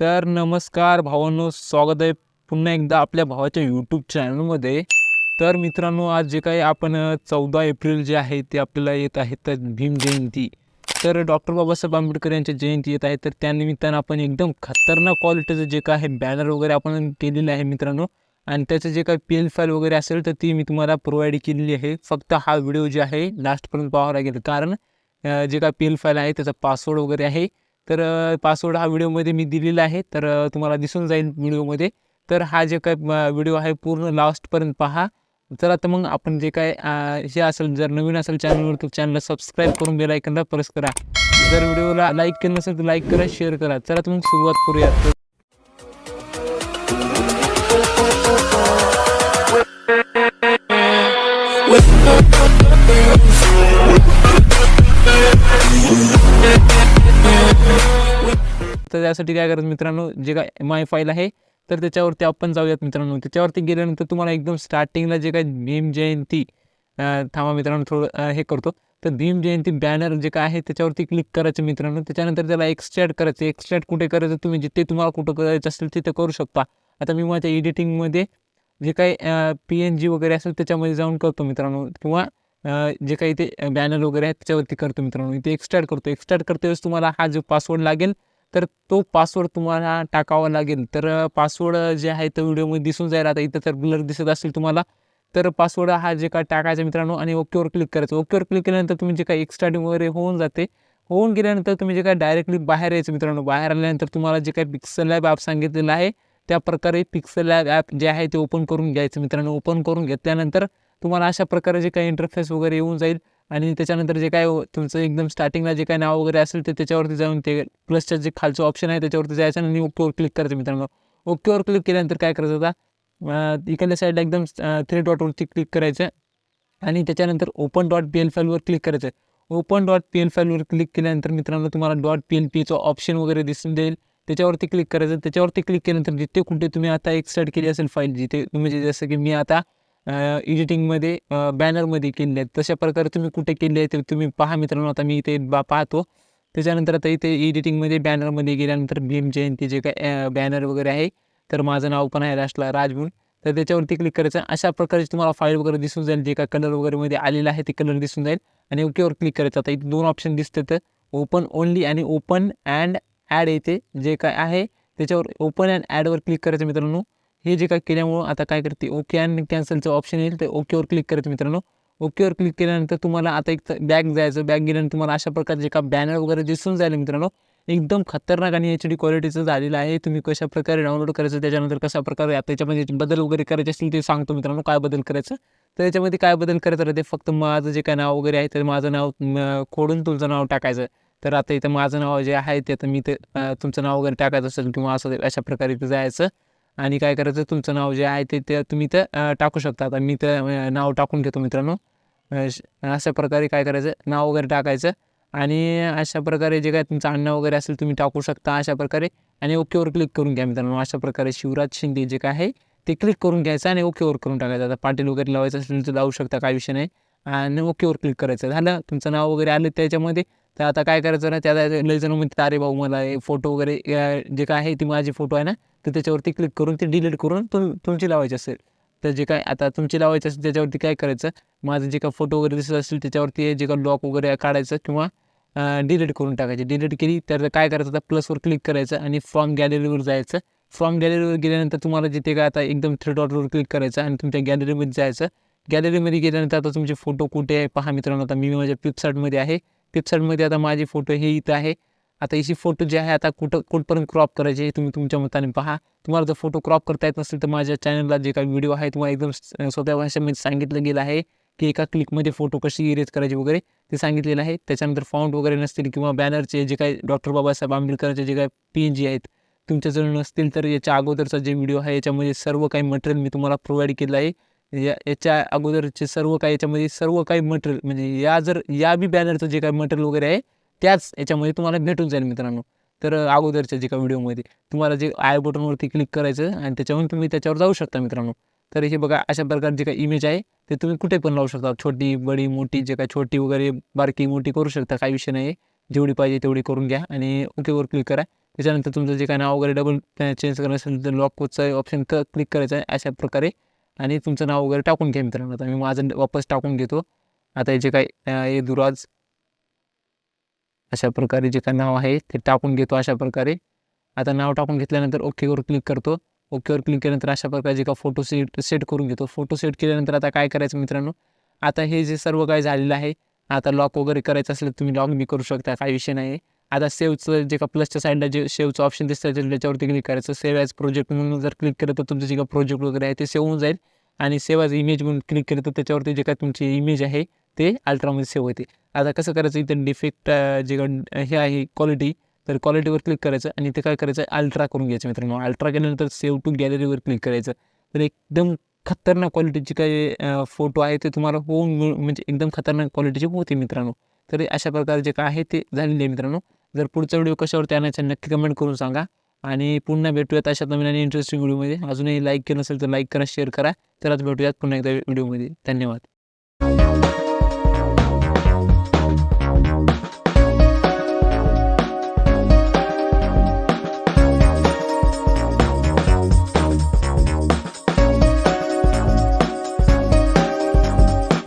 तर नमस्कार भावांनो स्वागत आहे पुन्हा एकदा आपल्या भावाच्या यूट्यूब चॅनलमध्ये तर मित्रांनो आज जे काही आपण चौदा एप्रिल जे आहे ते आपल्याला येत आहे तर भीम जयंती. तर डॉक्टर बाबासाहेब आंबेडकर यांची जयंती येत आहे तर त्यानिमित्तानं आपण एकदम खतरनाक क्वालिटीचं जे काय आहे बॅनर वगैरे आपण केलेलं आहे मित्रांनो आणि त्याचं जे काही पी एल फाईल वगैरे असेल तर ती मी तुम्हाला प्रोव्हाइड केलेली आहे. फक्त हा व्हिडिओ जे आहे लास्टपर्यंत पाहावा लागेल कारण जे काय पी एल फाईल आहे त्याचा पासवर्ड वगैरे आहे. तर पासवर्ड हा व्हिडिओमध्ये मी दिलेला आहे. तर तुम्हाला दिसून जाईल व्हिडिओमध्ये. तर हा जे काय व्हिडिओ आहे पूर्ण लास्टपर्यंत पहा. चला तर मग आपण जे काय हे असेल जर नवीन असेल चॅनलवर तर चॅनलला सबस्क्राईब करून बेलायकनला प्रेस करा. जर व्हिडिओला लाईक केलं नसेल तर लाईक करा शेअर करा. चला तर मग सुरुवात करूया. त्यासाठी काय करायचं मित्रांनो? जे काय एम आय फाईल आहे तर त्याच्यावरती आपण जाऊयात मित्रांनो. त्याच्यावरती गेल्यानंतर तुम्हाला एकदम स्टार्टिंगला जे काय भीम जयंती थांबा मित्रांनो थोडं हे करतो. तर भीम जयंती बॅनर जे काय आहे त्याच्यावरती क्लिक करायचं मित्रांनो. त्याच्यानंतर त्याला एक्सट्रॅक्ट करायचं. एक्सट्रॅक्ट कुठे करायचं तुम्ही? जिथे तुम्हाला कुठं करायचं असेल तिथे करू शकता. आता मी माझ्या एडिटिंगमध्ये जे काही पी एन जी वगैरे असेल त्याच्यामध्ये जाऊन करतो मित्रांनो. किंवा जे काही ते बॅनर वगैरे आहे त्याच्यावरती करतो मित्रांनो. इथे एक्सट्रॅक्ट करतो. एक्सट्रॅक्ट करते वेळेस तुम्हाला हा जो पासवर्ड लागेल तर तो पासवर्ड तुम्हाला टाकावा लागेल. तर पासवर्ड जे आहे तो व्हिडिओमध्ये दिसून जाईल. आता इथं तर ब्लर दिसत असेल तुम्हाला. तर पासवर्ड हा जे काय टाकायचा मित्रांनो आणि ओकेवर क्लिक करायचं. ओकेवर क्लिक केल्यानंतर तुम्ही जे काही एक्स्ट्राडिंग वगैरे होऊन जाते. होऊन गेल्यानंतर तुम्ही जे काय डायरेक्टली बाहेर यायचं मित्रांनो. बाहेर आल्यानंतर तुम्हाला जे काही पिक्सल लॅब ॲप सांगितलेलं आहे त्या प्रकारे पिक्सल लॅब ॲप जे आहे ते ओपन करून घ्यायचं मित्रांनो. ओपन करून घेतल्यानंतर तुम्हाला अशा प्रकारे जे काही इंटरफेस वगैरे येऊन जाईल. आणि त्याच्यानंतर जे काय तुमचं एकदम स्टार्टिंगला जे काय नाव वगैरे असेल ते त्याच्यावरती जाऊन ते प्लसच्या जे खालचं ऑप्शन आहे त्याच्यावरती जायचं आणि ओकेवर क्लिक करायचं मित्रांनो. ओकेवर क्लिक केल्यानंतर काय करायचं होता इकडल्या साईडला एकदम थ्री डॉटवरती क्लिक करायचं आणि त्याच्यानंतर ओपन डॉट पी एल फाईलवर क्लिक करायचं. ओपन डॉट पी एल फाईलवर क्लिक केल्यानंतर मित्रांनो तुम्हाला डॉट पी एल पीचं ऑप्शन वगैरे दिसून देईल त्याच्यावरती क्लिक करायचं. त्याच्यावरती क्लिक केल्यानंतर जिथे कुठे तुम्ही आता एक्सटार्ट केली असेल फाईल जिथे म्हणजे जसं की मी आता एडिटिंगमध्ये बॅनरमध्ये केले आहेत. तशा प्रकारे तुम्ही कुठे केले आहेत ते तुम्ही पहा मित्रांनो. आता मी इथे बा पाहतो. त्याच्यानंतर आता इथे एडिटिंगमध्ये बॅनरमध्ये गेल्यानंतर भीम जयंती जे काय बॅनर वगैरे आहे तर माझं नाव पण आहे लास्टला राजभून तर त्याच्यावरती क्लिक करायचं. अशा प्रकारचे तुम्हाला फाईल वगैरे दिसून जाईल. जे काय कलर वगैरेमध्ये आलेलं आहे ते कलर दिसून जाईल. आणि ओकेवर क्लिक करायचं. आता इथे दोन ऑप्शन दिसतात. ओपन ओनली आणि ओपन अँड ॲड येते. जे काय आहे त्याच्यावर ओपन अँड ॲडवर क्लिक करायचं मित्रांनो. हे जे काय केल्यामुळं आता काय करते ओके आणि कॅन्सलचं ऑप्शन येईल ते ओकेवर क्लिक करायचं मित्रांनो. ओकेवर क्लिक केल्यानंतर तुम्हाला आता एक बॅग जायचं बॅग गेल्यानंतर तुम्हाला अशा प्रकारचे का बॅनर वगैरे दिसून जाईल मित्रांनो. एकदम खतरनाक आणि एच डी क्वालिटीचं झालेलं आहे. तुम्ही कशा प्रकारे डाउनलोड करायचं त्याच्यानंतर कशा प्रकारे आता त्याच्यामध्ये बदल वगैरे करायचे असतील ते सांगतो मित्रांनो काय बदल करायचं. तर याच्यामध्ये काय बदल करायचं राहते फक्त माझं जे काय नाव वगैरे आहे तर माझं नाव खोडून तुमचं नाव टाकायचं. तर आता इथं माझं नाव जे आहे ते आता मी ते तुमचं नाव वगैरे टाकायचं असेल किंवा असं अशा प्रकारे इथं जायचं. आणि काय करायचं तुमचं नाव जे आहे ते ते तुम्ही तर टाकू शकता. आता मी तर नाव टाकून घेतो मित्रांनो. अशा प्रकारे काय करायचं नाव वगैरे टाकायचं. आणि अशा प्रकारे जे काय तुमचं अन्न वगैरे असेल तुम्ही टाकू शकता अशा प्रकारे. आणि ओकेवर क्लिक करून घ्या मित्रांनो. अशा प्रकारे शिवराज शिंदे जे काय आहे ते क्लिक करून घ्यायचं आणि ओकेवर करून टाकायचं. आता पाटील वगैरे लावायचं असेल तर लावू शकता काय विषय नाही. आणि ओकेवर क्लिक करायचं. झालं. तुमचं नाव वगैरे आलं त्याच्यामध्ये. तर आता काय करायचं ना त्याला लय जण म्हणतात अरे भाऊ मला फोटो वगैरे जे काय आहे ती माझी फोटो आहे ना तर त्याच्यावरती क्लिक करून ते डिलीट करून तुम तुमची लावायची असेल. तर जे काय आता तुमची लावायची असेल त्याच्यावरती काय करायचं? माझं जे काय फोटो वगैरे दिसत असेल त्याच्यावरती जे काय लॉक वगैरे काढायचं किंवा डिलीट करून टाकायची. डिलीट केली तर काय करायचं? आता प्लसवर क्लिक करायचं आणि फ्रॉम गॅलरीवर जायचं. फ्रॉम गॅलरीवर गेल्यानंतर तुम्हाला जिथे काय आता एकदम थ्री डॉटवर क्लिक करायचं आणि तुमच्या गॅलरीमध्ये जायचं. गॅलरीमध्ये गेल्यानंतर आता तुमचे फोटो कुठे आहे? पहा मित्रांनो आता मी माझ्या पिपसार्टमध्ये आहे. पिपसार्टमध्ये आता माझे फोटो हे इथं आहे. आता याची फोटो जे आहे आता कुठं कुठपर्यंत क्रॉप करायचे हे तुम्ही तुमच्या मताने पहा. तुम्हाला जर फोटो क्रॉप करता येत नसेल तर माझ्या चॅनलला जे काही व्हिडिओ आहे तुम्हाला एकदम सोप्या भाषेमध्ये सांगितलं गेलं आहे की एका क्लिकमध्ये फोटो कशी इरेज करायची वगैरे ते सांगितलेलं आहे. त्याच्यानंतर फाउंट वगैरे नसतील किंवा बॅनरचे जे काही डॉक्टर बाबासाहेब आंबेडकरचे जे काही पी एन जी आहेत तुमच्याजवळ नसतील तर याच्या अगोदरचा जे व्हिडिओ आहे याच्यामध्ये सर्व काही मटेरियल मी तुम्हाला प्रोव्हाइड केलं आहे. या याच्या अगोदरचे सर्व काही याच्यामध्ये सर्व काही मटेरियल म्हणजे या जर या बी बॅनरचं जे काही मटेरियल वगैरे आहे त्याच याच्यामध्ये तुम्हाला भेटून जाईल मित्रांनो. तर अगोदरच्या जे का व्हिडिओमध्ये तुम्हाला जे आय बटनवरती क्लिक करायचं आणि त्याच्यावरून तुम्ही त्याच्यावर जाऊ शकता मित्रांनो. तर हे बघा अशा प्रकारची काही इमेज आहे ते तुम्ही कुठे पण लावू शकता. छोटी बडी मोठी जे काय छोटी वगैरे बारकी मोठी करू शकता. काही विषय नाही. जेवढी पाहिजे तेवढी करून घ्या आणि ओकेवर क्लिक करा. त्याच्यानंतर तुमचं जे काय नाव वगैरे डबल चेंज करायचं असेल तर लॉक कोडचा ऑप्शन क क्लिक करायचं आहे अशा प्रकारे. आणि तुमचं नाव वगैरे टाकून घ्या मित्रांनो. आता मी माझं वापस टाकून घेतो. आता हे जे काय हे दुराज अशा प्रकारे जे काय नाव आहे ते टाकून घेतो अशा प्रकारे. आता नाव टाकून घेतल्यानंतर ओकेवर क्लिक करतो. ओकेवर क्लिक केल्यानंतर अशा प्रकारे जे का फोटो सेट सेट करून घेतो. फोटो सेट केल्यानंतर आता काय करायचं मित्रांनो? आता हे जे सर्व काय झालेलं आहे आता लॉक वगैरे करायचं असेल तर तुम्ही लॉक मी करू शकता काही विषय नाही. आता सेव्हचं जे का प्लसच्या साईडला जे सेव्हचं ऑप्शन दिसतं त्याच्यावरती क्लिक करायचं. सेव्ह ॲज प्रोजेक्ट म्हणून जर क्लिक केलं तर तुमचं जे का प्रोजेक्ट वगैरे आहे ते सेव्ह होऊन जाईल. आणि सेव्ह ॲज इमेज म्हणून क्लिक केलं तर त्याच्यावरती जे काय तुमची इमेज आहे ते अल्ट्रामध्ये सेव्ह होते आता कसं करायचं इथं डिफेक्ट जे हे आहे क्वालिटी तर क्वालिटीवर क्लिक करायचं आणि ते काय करायचं अल्ट्रा करून घ्यायचं मित्रांनो. अल्ट्रा केल्यानंतर सेव्ह टू गॅलरीवर क्लिक करायचं. तर एकदम खतरनाक क्वालिटीचे काही फोटो आहे ते तुम्हाला होऊन म्हणजे एकदम खतरनाक क्वालिटीचे होते मित्रांनो. तर अशा प्रकारे जे काय आहे ते झालेले आहे मित्रांनो. जर पुढचा व्हिडिओ कशावरती आणायचा नक्की कमेंट करून सांगा. आणि पुन्हा भेटूयात अशा नवीन आणि इंटरेस्टिंग व्हिडिओमध्ये अजूनही लाईक केलं असेल तर लाईक करा शेअर करा. तर आज भेटूयात पुन्हा एकदा व्हिडिओमध्ये. धन्यवाद.